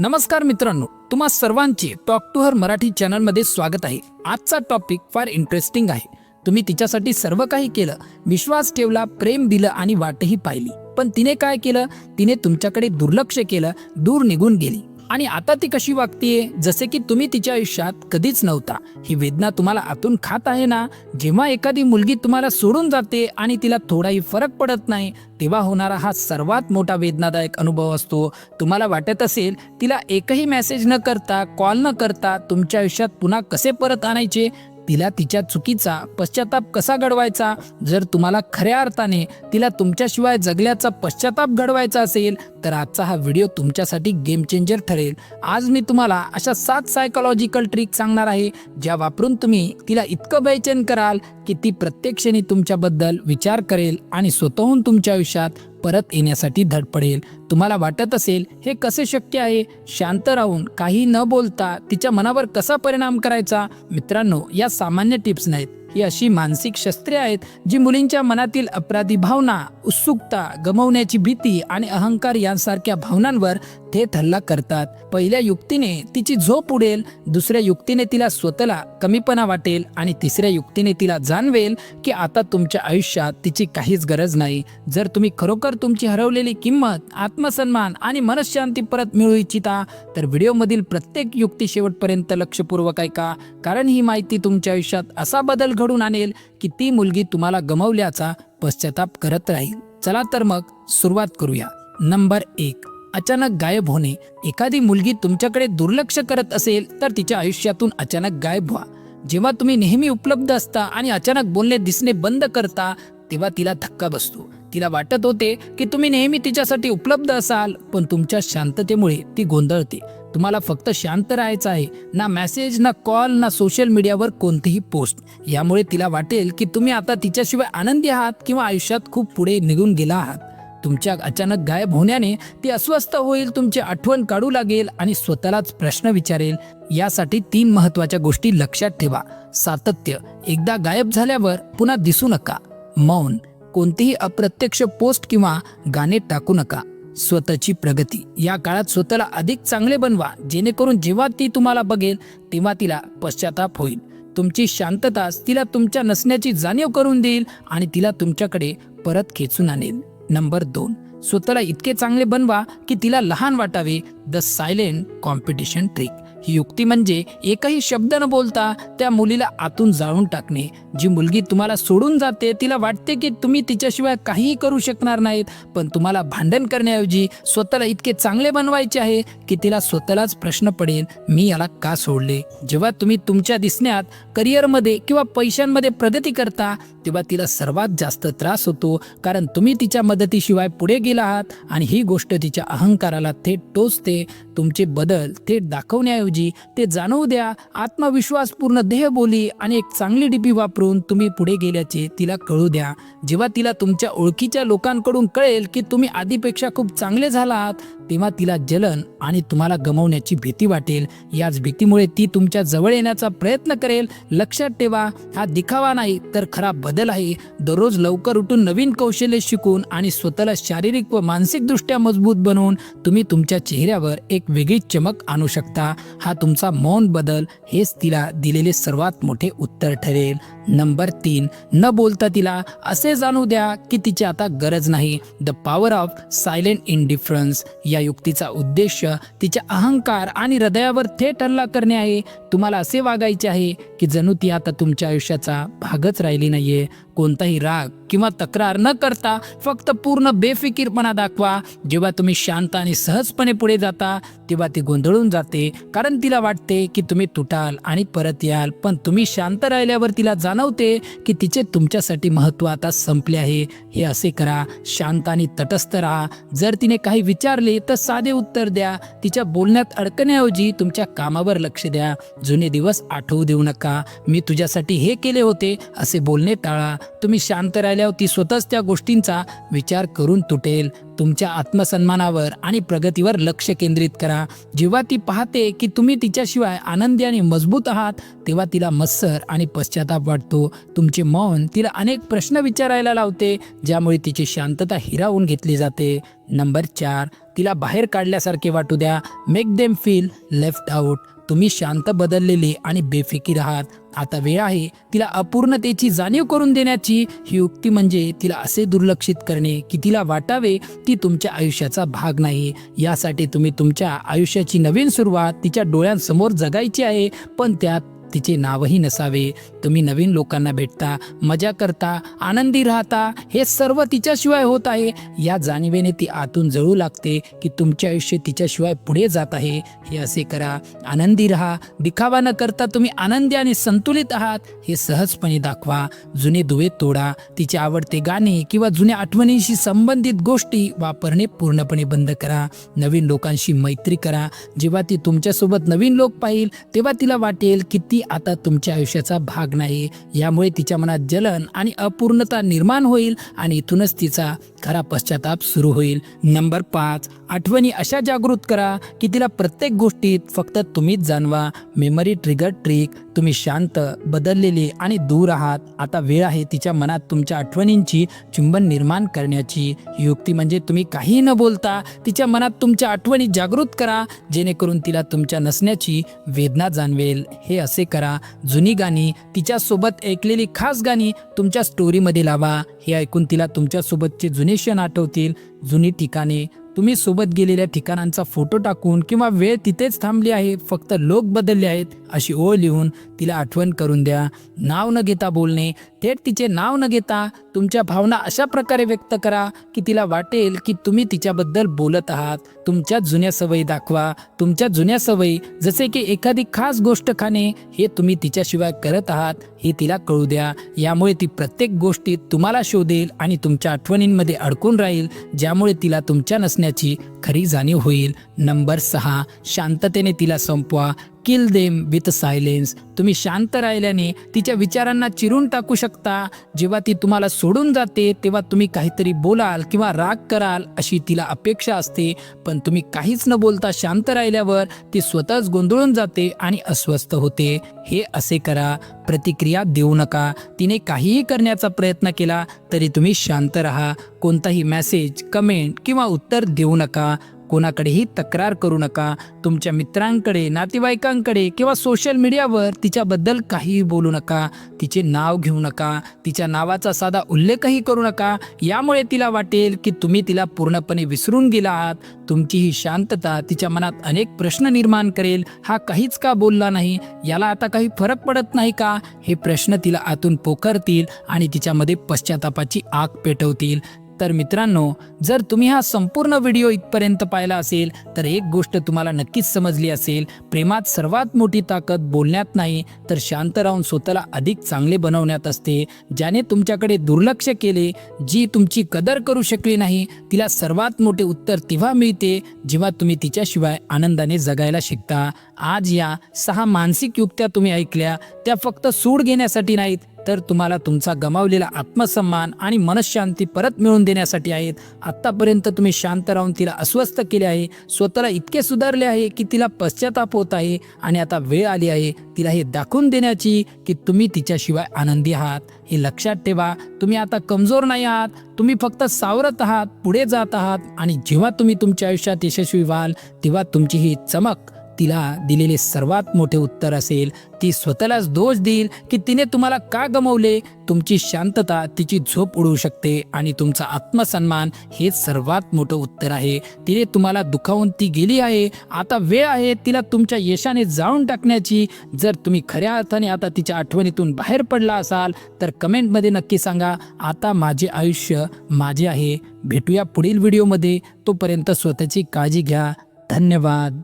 नमस्कार मित्रांनो तुम्हा सर्वांचे टॉक टू हर मराठी चॅनलमध्ये स्वागत आहे. आजचा टॉपिक फार इंटरेस्टिंग आहे. तुम्ही तिच्यासाठी सर्व काही केलं विश्वास ठेवला प्रेम दिलं आणि वाटही पाहिली. पण तिने काय केलं? तिने तुमच्याकडे दुर्लक्ष केलं दूर निघून गेली. आणि आता ती कशी वागतीये? जसे की तुम्ही तिच्या आयुष्यात कधीच नव्हता. ही वेदना तुम्हाला आतून खात आहे ना? जेव्हा एखादी मुलगी तुम्हाला सोडून जाते आणि तिला थोडाही फरक पडत नाही तेव्हा होणारा हा सर्वात मोठा वेदनादायक अनुभव असतो. तुम्हाला वाटत असेल तिला एकही मेसेज न करता कॉल न करता तुमच्या आयुष्यात पुन्हा कसे परत आणायचे? तिला तिच्या चुकीचा पश्चाताप कसा घडवायचा? जर तुम्हाला खऱ्या अर्थाने तिला तुमच्याशिवाय जगल्याचा पश्चाताप घडवायचा असेल तर आजचा हा व्हिडिओ तुमच्यासाठी गेम चेंजर ठरेल. आज मी तुम्हाला अशा सात सायकोलॉजिकल ट्रिक सांगणार आहे ज्या वापरून तुम्ही तिला इतकं बेचैन कराल की ती प्रत्येक क्षणी तुमच्याबद्दल विचार करेल आणि स्वतःहून तुमच्या आयुष्यात परत येण्यासाठी धडपडेल तुम्हाला वाटत असेल हे कसे शक्य आहे? शांत राहून काही न बोलता तिच्या मनावर कसा परिणाम करायचा? मित्रांनो या सामान्य टिप्स नाहीत. ही अशी मानसिक शस्त्रे आहेत जी मुलींच्या मनातील अपराधी भावना उत्सुकता गमवण्याची भीती आणि अहंकार यांसारख्या भावनांवर थेट हल्ला करतात. पहिल्या युक्तीने तिची झोप उडेल दुसऱ्या युक्तीने तिला स्वतःला कमीपणा वाटेल आणि तिसऱ्या युक्तीने तिला जाणवेल की आता तुमच्या आयुष्यात तिची काहीच गरज नाही. जर तुम्ही खरोखर तुमची हरवलेली किंमत आत्मसन्मान आणि मनशांती परत मिळू इच्छिता तर व्हिडिओमधील प्रत्येक युक्ती शेवटपर्यंत लक्षपूर्वक ऐका. कारण ही माहिती तुमच्या आयुष्यात असा बदल घडू घडून आणेल की ती मुलगी तुम्हाला गमावल्याचा पश्चाताप करत राहील. चला तर मग सुरुवात करूया. नंबर एक. अचानक गायब होणे. एखादी मुलगी तुमच्याकडे दुर्लक्ष करत असेल तर तिच्या आयुष्यातून अचानक गायब व्हा. जेव्हा तुम्ही नेहमी उपलब्ध असता आणि अचानक बोलणे दिसणे बंद करता तेव्हा तिला धक्का बसतो. तिला वाटत होते की तुम्ही नेहमी तिच्यासाठी उपलब्ध असाल पण तुमच्या शांततेमुळे ती गोंधळते. तुम्हाला फक्त शांत राहायचं आहे ना मेसेज ना कॉल ना सोशल मीडियावर कोणतीही पोस्ट यामुळे तिला वाटेल की तुम्ही आता तिच्याशिवाय आनंदी आहात किंवा आयुष्यात खूप पुढे निघून गेला आहात. तुमच्या अचानक गायब होण्याने ती अस्वस्थ होईल तुमची आठवण काढू लागेल आणि स्वतःलाच प्रश्न विचारेल. यासाठी तीन महत्त्वाच्या गोष्टी लक्षात ठेवा. सातत्य. एकदा गायब झाल्यावर पुन्हा दिसू नका. मौन. कोणतीही अप्रत्यक्ष पोस्ट किंवा गाणे टाकू नका. स्वतःची प्रगती. या काळात स्वतःला अधिक चांगले बनवा. जेणेकरून जेव्हा ती तुम्हाला बघेल तेव्हा तिला पश्चाताप होईल. तुमची शांतताच तिला तुमच्या नसण्याची जाणीव करून देईल आणि तिला तुमच्याकडे परत खेचून आणेल. नंबर दोन. स्वतःला इतके चांगले बनवा की तिला लहान वाटावे. द सायलेंट कॉम्पिटिशन ट्रिक ही युक्ती म्हणजे एकही शब्द न बोलता त्या मुलीला आतून जाळून टाकणे. जी मुलगी तुम्हाला सोडून जाते तिला वाटते की तुम्ही तिच्याशिवाय काहीही करू शकणार नाहीत पण तुम्हाला भांडण करण्याऐवजी स्वतःला इतके चांगले बनवायचे आहे की तिला स्वतःलाच प्रश्न पडेल मी याला का सोडले? जेव्हा तुम्ही तुमच्या दिसण्यात करिअरमध्ये किंवा पैशांमध्ये प्रगती करता तेव्हा तिला सर्वात जास्त त्रास होतो कारण तुम्ही तिच्या मदतीशिवाय पुढे गेला आहात आणि ही गोष्ट तिच्या अहंकाराला थेट टोचते तुमचे बदल थेट दाखवण्याऐवजी ते जाणवू द्या आत्मविश्वासपूर्ण देहबोली आणि एक चांगली डीपी वापरून तुम्ही पुढे गेल्याचे तिला कळू द्या. जेव्हा तिला तुमच्या ओळखीच्या लोकांकडून कळेल की तुम्ही आधीपेक्षा खूप चांगले झाला आहात तेव्हा तिला जलन आणि तुम्हाला गमावण्याची भीती वाटेल. याच भीतीमुळे ती तुमच्या जवळ येण्याचा प्रयत्न करेल. लक्षात ठेवा हा दिखावा नाही तर खरा बदल आहे. दररोज लवकर उठून नवीन कौशल्य शिकून आणि स्वतःला शारीरिक व मानसिकदृष्ट्या मजबूत बनवून तुम्ही तुमच्या चेहऱ्यावर एक वेगळी चमक आणू शकता. हा तुमचा मौन बदल हेच तिला दिलेले सर्वात मोठे उत्तर ठरेल. नंबर तीन न बोलता तिला असे जाणू द्या की तिची आता गरज नाही. The power of silent indifference या युक्तीचा उद्देश तिच्या अहंकार आणि हृदयावर थेट हल्ला करणे आहे. तुम्हाला असे वागायचे आहे की जणू ती आता तुमच्या आयुष्याचा भागच राहिली नाहीये. कोणताही राग किंवा तक्रार न करता फक्त पूर्ण बेफिकीरपणा दाखवा. जेव्हा तुम्ही शांत आणि सहजपणे पुढे जाता तेव्हा ती गोंधळून जाते. कारण तिला वाटते की तुम्ही तुटाल आणि परत याल पण तुम्ही शांत राहिल्यावर तिला जाणवते की तिचे तुमच्यासाठी महत्त्व आता संपले आहे. हे असे करा शांत आणि तटस्थ राहा. जर तिने काही विचारले तर साधे उत्तर द्या. तिच्या बोलण्यात अडकण्याऐवजी तुमच्या कामावर लक्ष द्या. जुने दिवस आठवू देऊ नका. मी तुझ्यासाठी हे केले होते असे बोलणे टाळा. तुम्ही शांत राहिल्यावर ती स्वतःच त्या गोष्टींचा विचार करून तुटेल. तुमच्या आत्मसन्मानावर आणि प्रगतीवर लक्ष केंद्रित करा. जेव्हा ती पाहते की तुम्ही तिच्याशिवाय आनंदी आणि मजबूत आहात तेव्हा तिला मत्सर आणि पश्चाताप वाटतो. तुमचे मौन तिला अनेक प्रश्न विचारायला लावते ज्यामुळे तिची शांतता हिरावून घेतली जाते. नंबर चार तिला बाहेर काढल्यासारखे वाटू द्या. Make them feel left out तुम्ही शांत बदललेले आणि बेफिकीर आहात. आता वेळ आहे तिला अपूर्णतेची जाणीव करून देण्याची. ही युक्ती म्हणजे तिला असे दुर्लक्षित करणे की तिला वाटावे ती तुमच्या आयुष्याचा भाग नाही. यासाठी तुम्ही तुमच्या आयुष्याची नवीन सुरुवात तिच्या डोळ्यांसमोर जगायची आहे. पण त्यात तिचे नावही नसावे. तुम्ही नवीन लोकांना भेटता मजा करता आनंदी राहता हे सर्व तिच्याशिवाय होत आहे. या जाणीवेने ती आतून जळू लागते की तुमचे आयुष्य तिच्याशिवाय पुढे जात आहे. हे असे करा. आनंदी राहा. दिखावा न करता तुम्ही आनंदी आणि संतुलित आहात हे सहजपणे दाखवा. जुने दुवे तोडा. तिचे आवडते गाणे किंवा जुन्या आठवणींशी संबंधित गोष्टी वापरणे पूर्णपणे बंद करा. नवीन लोकांशी मैत्री करा. जेव्हा ती तुमच्यासोबत नवीन लोक पाहिल तेव्हा तिला वाटेल की ती आता तुमच्या आयुष्याचा भाग नाही. यामुळे तिच्या मनात जलन आणि अपूर्णता निर्माण होईल आणि इथूनच तिचा खरा पश्चाताप सुरू होईल. नंबर पाच आठवणी अशा जागृत करा की तिला प्रत्येक गोष्टीत फक्त तुम्हीच जाणवा. मेमरी ट्रिगर ट्रिक तुम्ही शांत बदललेले आणि दूर आहात. आता वेळ आहे तिच्या मनात तुमच्या आठवणींची चुंबन निर्माण करण्याची. युक्ती म्हणजे तुम्ही काही न बोलता तिच्या मनात तुमच्या आठवणी जागृत करा जेणेकरून तिला तुमच्या नसण्याची वेदना जाणवेल. हे असे करा. जुनी गाणी तिच्यासोबत ऐकलेली खास गाणी तुमच्या स्टोरीमध्ये लावा. हे ऐकून तिला तुमच्यासोबतचे जुने क्षण आठवतील. जुनी ठिकाणे. तुम्ही सोबत गेलेल्या ठिकाणांचा फोटो टाकून किंवा वेळ तिथेच थांबली आहे फक्त लोक बदलले आहेत. अशी ओळ लिहून तिला आठवण करून द्या. नाव न घेता बोलणे. थेट तिचे नाव न घेता तुमच्या भावना अशा प्रकारे व्यक्त करा की तिला वाटेल की तुम्ही तिच्याबद्दल बोलत आहात. तुमच्या जुन्या सवयी दाखवा. तुमच्या जुन्या सवयी जसे की एखादी खास गोष्ट खाणे हे तुम्ही तिच्याशिवाय करत आहात हे तिला कळू द्या. यामुळे ती प्रत्येक गोष्टीत तुम्हाला शोधेल आणि तुमच्या आठवणींमध्ये अडकून राहील ज्यामुळे तिला तुमच्या नसण्याची खरी जाणीव होईल. नंबर सहा शांततेने तिला संपवा. किल देम विथ सायलेन्स तुम्ही शांत राहिल्याने तिच्या विचारांना चिरून टाकू शकता. जेव्हा ती तुम्हाला सोडून जाते तेव्हा तुम्ही काहीतरी बोलाल किंवा राग कराल अशी तिला अपेक्षा असते. पण तुम्ही काहीच न बोलता शांत राहिल्यावर ती स्वतःच गोंधळून जाते आणि अस्वस्थ होते. हे असे करा. प्रतिक्रिया देऊ नका. तिने काहीही करण्याचा प्रयत्न केला तरी तुम्ही शांत राहा. कोणताही मेसेज कमेंट किंवा उत्तर देऊ नका. कोणाकडेही तक्रार करू नका. तुमच्या मित्रांकडे नातेवाईकांकडे किंवा सोशल मीडियावर तिच्याबद्दल काहीही बोलू नका. तिचे नाव घेऊ नका. तिच्या नावाचा साधा उल्लेखही करू नका. यामुळे तिला वाटेल की तुम्ही तिला पूर्णपणे विसरून गेला आहात. तुमची ही शांतता तिच्या मनात अनेक प्रश्न निर्माण करेल. हा काहीच का बोलला नाही? याला आता काही फरक पडत नाही का? हे प्रश्न तिला आतून पोखरतील आणि तिच्यामध्ये पश्चातापाची आग पेटवतील. तर मित्रांनो जर तुम्ही हा संपूर्ण व्हिडिओ इथपर्यंत पाहिला असेल तर एक गोष्ट तुम्हाला नक्कीच समजली असेल. प्रेमात सर्वात मोठी ताकद बोलण्यात नाही तर शांत राहून स्वतःला अधिक चांगले बनवण्यात असते ज्याने तुमच्याकडे दुर्लक्ष केले जी तुमची कदर करू शकली नाही तिला सर्वात मोठे उत्तर तेव्हा मिळते जेव्हा तुम्ही तिच्याशिवाय आनंदाने जगायला शिकता. आज या सहा मानसिक युक्त्या तुम्ही ऐकल्या त्या फक्त सूड घेण्यासाठी नाहीत तर तुम्हाला तुमचा गमावलेला आत्मसन्मान आणि मनशांती परत मिळवून देण्यासाठी आहेत. आत्तापर्यंत तुम्ही शांत राहून तिला अस्वस्थ केले आहे स्वतःला इतके सुधारले आहे की तिला पश्चाताप होत आहे आणि आता वेळ आली आहे तिला हे दाखवून देण्याची की तुम्ही तिच्याशिवाय आनंदी आहात. हे लक्षात ठेवा तुम्ही आता कमजोर नाही आहात तुम्ही फक्त सावरत आहात पुढे जात आहात आणि जेव्हा तुम्ही तुमच्या आयुष्यात यशस्वी व्हाल तेव्हा तुमची ही चमक तिला दिलेले सर्वात मोठे उत्तर असेल ती स्वतःलाच दोष देईल की तिने तुम्हाला का गमवले? तुमची शांतता तिची झोप उडवू शकते आणि तुमचा आत्मसन्मान हे सर्वात मोठं उत्तर आहे. तिने तुम्हाला दुखावून ती गेली आहे. आता वेळ आहे तिला तुमच्या यशाने जाळून टाकण्याची. जर तुम्ही खऱ्या अर्थाने आता तिच्या आठवणीतून बाहेर पडला असाल तर कमेंटमध्ये नक्की सांगा. आता माझे आयुष्य माझे आहे. भेटूया पुढील व्हिडिओमध्ये. तोपर्यंत स्वतःची काळजी घ्या. धन्यवाद.